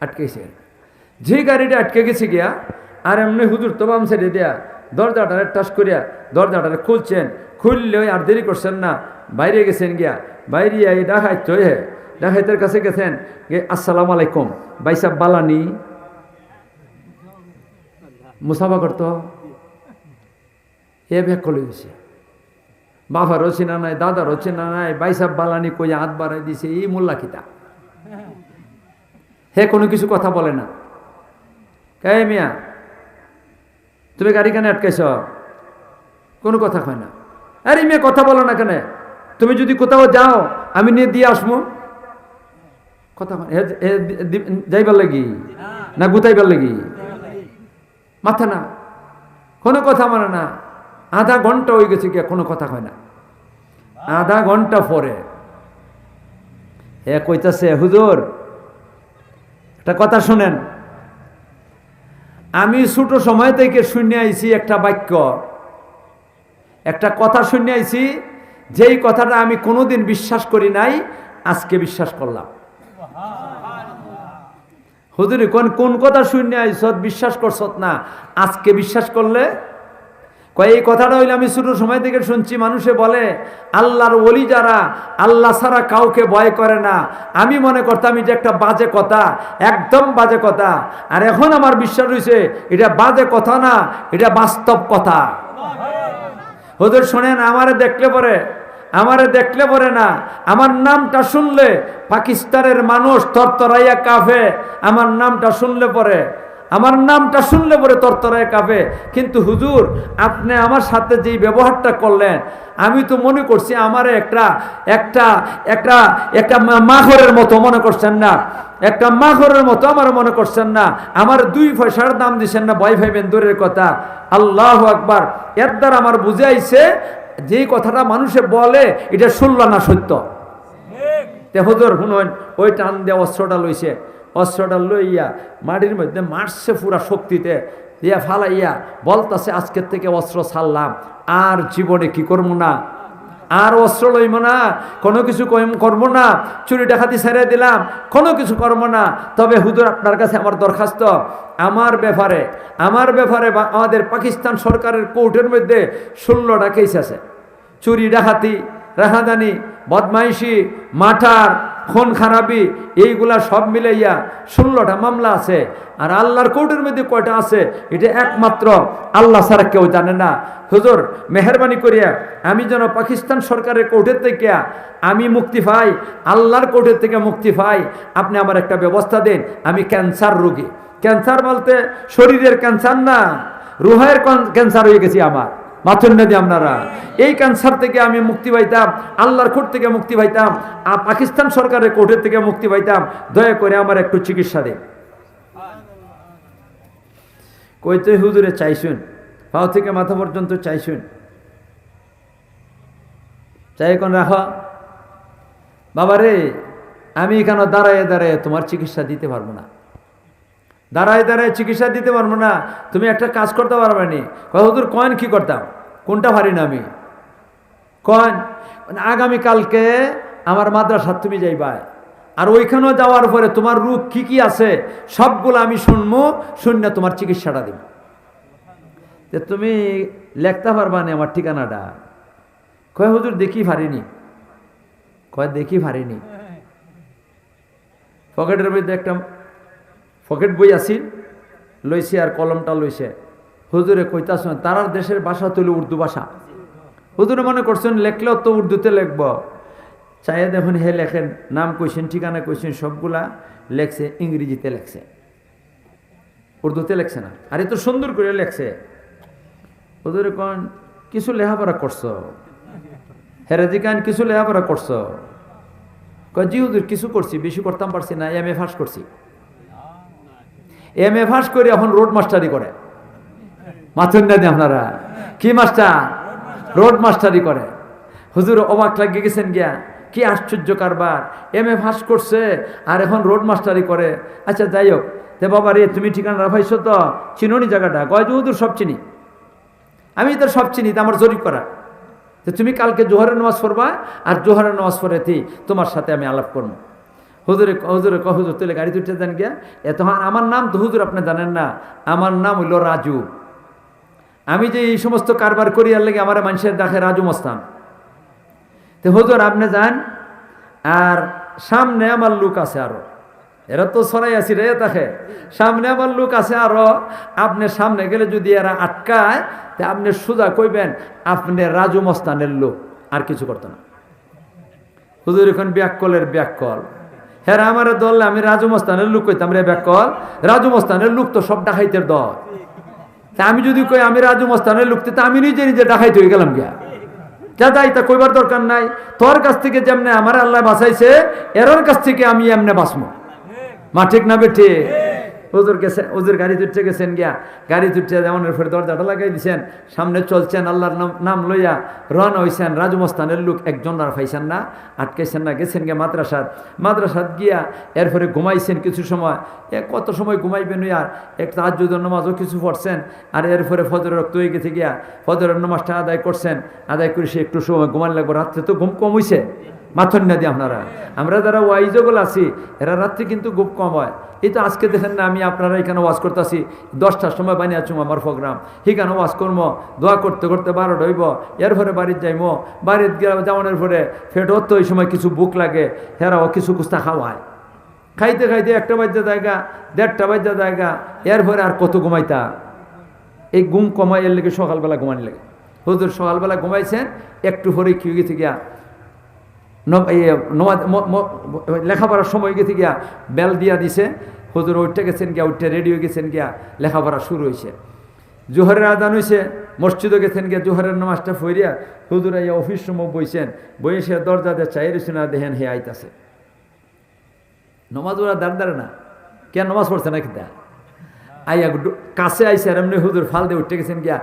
আটকেছে। যে গাড়িটা আটকে গেছে গিয়া, আর এমনি হুজুর তো বাম সাইডে দেয়া দরজাটারে টাস করিয়া দরজাটারে খুলছেন। খুললে আর দেরি করছেন না। বাইরে গেছেন গিয়া। বাইরে এই ডাকাইত হে ডাকাইতের কাছে গেছেন। গে, আসসালামু আলাইকুম। বাইসাব বালানি। মুসাফা করতো? এ ব্যাগ কলে গেছে। বাবারও চিনা নাই, দাদারও চিনা নাই। বাইসাব বালানি কই হাত বাড়াই দিছে। এই মোল্লা কিতা? হে কোনো কিছু কথা বলে না। কে মিয়া, তুমি গাড়ি কেন আটকাইছ? কোনো কথা কয় না। আরে মেয়ে, কথা বলো না কেন? তুমি যদি কোথাও যাও, আমি নিয়ে দিয়ে আসব। কথা। হে- হে যাইবার লাগি? না গুতাইবার লাগি? মাথা না কোনো কথা মানে না। আধা ঘণ্টা হয়ে গেছে গিয়া কোনো কথা হয় না। আধা ঘণ্টা পরে। এ কইতাছে, হুজুর একটা কথা শুনেন। আমি ছোট সময় থেকে শুনে আইছি একটা বাক্য। একটা কথা শুনে আইছি, যেই কথাটা আমি কোনোদিন বিশ্বাস করি নাই, আজকে বিশ্বাস করলাম। হুজুরি, কোন কোন কথা শুনে আইসত, বিশ্বাস করছত না। আজকে বিশ্বাস করলে কয়, এই কথাটা হইলে আমি ছোট সময় থেকে শুনছি, মানুষে বলে, আল্লাহর ওলি যারা, আল্লাহ ছাড়া কাউকে ভয় করে না। আমি মনে করতাম এটা একটা বাজে কথা, একদম বাজে কথা। আর এখন আমার বিশ্বাস হয়েছে এটা বাজে কথা না, এটা বাস্তব কথা। ওদের শোনেন, আমারে দেখলে পরে, আমারে দেখলে পরে না, আমার নামটা শুনলে পাকিস্তানের মানুষ তরতরাইয়া কাফে, আমার নামটা শুনলে পরে আমার নামটা শুনলে পরে তরতরাইয়া কাফে কিন্তু হুজুর আপনি আমার সাথে যেই ব্যবহারটা করলেন আমি তো মনে করছি আমারে একটা একটা একটা একটা মা- মাখরের মতো মনে করছেন না। একটা মাখরের মতো আমার মনে করছেন না। আমার দুই পয়সার দাম দিছেন না ভয় ভাই দূরের কথা। আল্লাহ আকবার। এর দ্বারা আমার বুঝে আইছে যেই কথাটা মানুষে বলে এটা শুনল না সত্য। তে হুজুর শুনুন ওই টান দিয়ে অস্ত্রটা লইছে। অস্ত্রটা লইয়া মাটির মধ্যে মারছে পুরা শক্তিতে। দিয়া ফালাইয়া বলতাছে, আজকের থেকে অস্ত্র ছাড়লাম, আর জীবনে কি করব না? আর অস্ত্র লইব না, কোনো কিছু করব না, চুরি ডাকাতি ছেড়ে দিলাম, কোনো কিছু করব না। তবে হুজুর, আপনার কাছে আমার দরখাস্ত। আমার ব্যাপারে আমার ব্যাপারে বা আমাদের পাকিস্তান সরকারের কোর্টের মধ্যে ষোলোটা কেস আছে। চুরি, ডাকাতি, রাহাদানি, বদমাইশি মাঠার খুন খারাপি, এইগুলা সব মিলাইয়া ষোলোটা মামলা আছে। আর আল্লাহর কোর্টের মধ্যে কয়টা আছে? এটা একমাত্র আল্লাহ ছাড়া কেউ জানে না। হুজুর, মেহরবানি করিয়া আমি যেন পাকিস্তান সরকারের কোর্টের থেকে আমি মুক্তি পাই, আল্লাহর কোর্টের থেকে মুক্তি পাই, আপনি আমার একটা ব্যবস্থা দিন, আমি ক্যান্সার রোগী। ক্যান্সার বলতে শরীরের ক্যান্সার না, রুহের ক্যান্সার হয়ে গেছি আমার। মাথুর নদী আপনারা। এই ক্যান্সার থেকে আমি মুক্তি পাইতাম, আল্লাহর কোর্ট থেকে মুক্তি পাইতাম পাকিস্তান সরকারের কোর্টের থেকে মুক্তি পাইতাম। দয়া করে আমার একটু চিকিৎসা দে কইতে হুজুরে, চাইছুন? পাও থেকে মাথা পর্যন্ত চাইছুন? চাই এখন রাখ। বাবারে, আমি এখানে দাঁড়ায় দাঁড়ায় তোমার চিকিৎসা দিতে পারব না। দাঁড়ায় দাঁড়ায় চিকিৎসা দিতে পারব না। তুমি একটা কাজ করতে পারবে নি। কতদূর কয়েন কি করতাম? কোনটা পারি না আমি? কয়েন মানে আগামীকালকে আমার মাদ্রাসা তুমি যাইবা আর ওইখানেও যাওয়ার পরে তোমার রূপ কি কি আছে, সবগুলো আমি শুনব, শুনে তোমার চিকিৎসাটা দিব। যে তুমি লেখতে পারবা না আমার ঠিকানাটা। কয়, হুজুর, দেখি পারিনি কয়, দেখি পারিনি পকেটের মধ্যে একটা পকেট বই আসিল লইছে আর কলমটা লইছে। হুজুরে কইতাছ, তারার দেশের ভাষা তুলে উর্দু ভাষা। হুজুরে মনে করছেন, লেখলেও তো উর্দুতে লিখব। চাইয়ে দেখুন, হে লেখেন, নাম কইছেন, ঠিকানা কইছেন, সবগুলা লেখছে, ইংরেজিতে লেখছে। উর্দুতে লেখছে না। আর এ তো সুন্দর করে লেখছে। হুজুরে কন, কিছু লেখাপড়া করছ? হেরাজি কান, কিছু লেখাপড়া করছ? কয়, জি হুজুর, কিছু করছি, বেশি করতাম পারছি না, এম এ ফার্স্ট করছি। এম এ ফার্স্ট করে এখন রোড মাস্টারি করে। মাথুন না আপনারা? কি মাস্টার? রোড মাস্টারি করে। হুজুর অবাক লাগিয়ে গেছেন গিয়া, কি আশ্চর্য কারবার। এম এ ফার্স্ট করছে আর এখন রোড মাস্টারি করে। আচ্ছা যাই হোক। তে বাবা রে, তুমি ঠিকানা রাখাইছো তো? চিনোনি জায়গাটা? কয় যে হুজুর সব চিনি। আমি তো সব চিনি আমার জরিপ করা। তো তুমি কালকে জোহরের নামাজ পড়বা আর জোহরের নামাজ পড়েতেই তোমার সাথে আমি আলাপ করব। হুজুরে হুজুরে ক হুজুর তুলে গাড়ি তুলতে দেন গিয়া। এত আমার নাম তো হুজুর আপনি জানেন না। আমার নাম হইল রাজু। আমি যে এই সমস্ত কারবার করি আর লেগে আমার মানুষের ডাকে রাজু মস্তান। তো হুজুর, আপনি যান, আর সামনে আমার লোক আছে আরও। এরা তো সরাই আছি রে তাকে। সামনে আমার লোক আছে আরও। আপনি সামনে গেলে যদি এরা আটকায়, তা আপনি সোজা কইবেন, আপনি রাজু মস্তানের লোক। আর কিছু করতো না। হুজুর, এখন ব্যাককলের ব্যাককল। হ্যাঁ আমার দল আমি রাজু মস্তানের লোক কইতাম রে ব্যাককল রাজু মস্তানের লোক তো সব ডাকাইতের দল। তা আমি যদি কই আমি রাজু মস্তানের লোক, তা আমি নিজে নিজে ডাকাইতে হয়ে গেলাম গিয়া। যা যাই তা কইবার দরকার নাই। তোর কাছ থেকে যেমনে আমার আল্লাহ বাঁচাইছে এর কাছ থেকে আমি এমনে বাঁচবো মা, ঠিক না বেঠে হুজুর গেছেন হুজুর গাড়ি তুটতে গেছেন গিয়া, গাড়ি তুটতে যেমন ফের দরজাটা লাগাই দিছেন, সামনে চলছেন, আল্লাহর নাম নাম লইয়া রন হইছেন, রাজমস্তানের লোক একজন আর পাইছেন না, আটকাইছেন না, গেছেন গিয়া মাদ্রাসাত মাদ্রাসাত গিয়া এরপরে ঘুমাইছেন কিছু সময়, এ কত সময় ঘুমাইবেন আর এক তাহাজুদের নামাজও কিছু পড়ছেন, আর এরপরে ফজরের রক্ত হয়ে গেছে গিয়া, ফজরের নামাজটা আদায় করছেন, আদায় করে সে একটু সময় ঘুমান লাগবো, রাত্রে তো ঘুম কম হইছে। মাথন না দিয়ে আপনারা। আমরা যারা ওয়াইজগুলো আছি, এরা রাত্রে কিন্তু খুব কম হয়। এই তো আজকে দেখেন না, আমি আপনারা এখানে ওয়াজ করতেছি। দশটার সময় বানিয়ে আছো আমার প্রোগ্রাম সেখানে ওয়াজ করব দোয়া করতে করতে বারোটা হইব। এর পরে বাড়িতে যাইমো। গিয়ে যাওয়ানোর পরে ফেট তো ওই সময় কিছু বুক লাগে, হেরাও কিছু কুস্তা খাওয়ায়। খাইতে খাইতে একটা বাজ্যা জায়গা, দেড়টা বাজ্যা জায়গা এর পরে আর কত ঘুমাইতা? এই ঘুম কমাই এর লেগে সকালবেলা ঘুমানি লেগে। হুজুর সকালবেলা ঘুমাইছেন, একটু পরে কি গেছে গিয়া লেখাপড়ার সময় গেছে গিয়া বেল দিয়া দিছে, হুজুর উঠতে গেছেন গিয়া, উঠতে রেডিও গেছেন গিয়া লেখাপড়া শুরু হয়েছে জোহরের আদান হয়েছে মসজিদও গেছেন গিয়া জোহরের নামাজটা ফইরিয়া হুজুর এই অফিস সময় বইছেন, বইয়ে সে দরজা দিয়ে চাই রয়েছে না দেখেন হে আইতাছে। নমাজ ওরা দাঁড় দাঁড়ে না কে নমাজ পড়ছে না কিতা আইয়া কাছে আইসে আর এমনি হুজুর ফাল দিয়ে উঠতে গেছেন গিয়া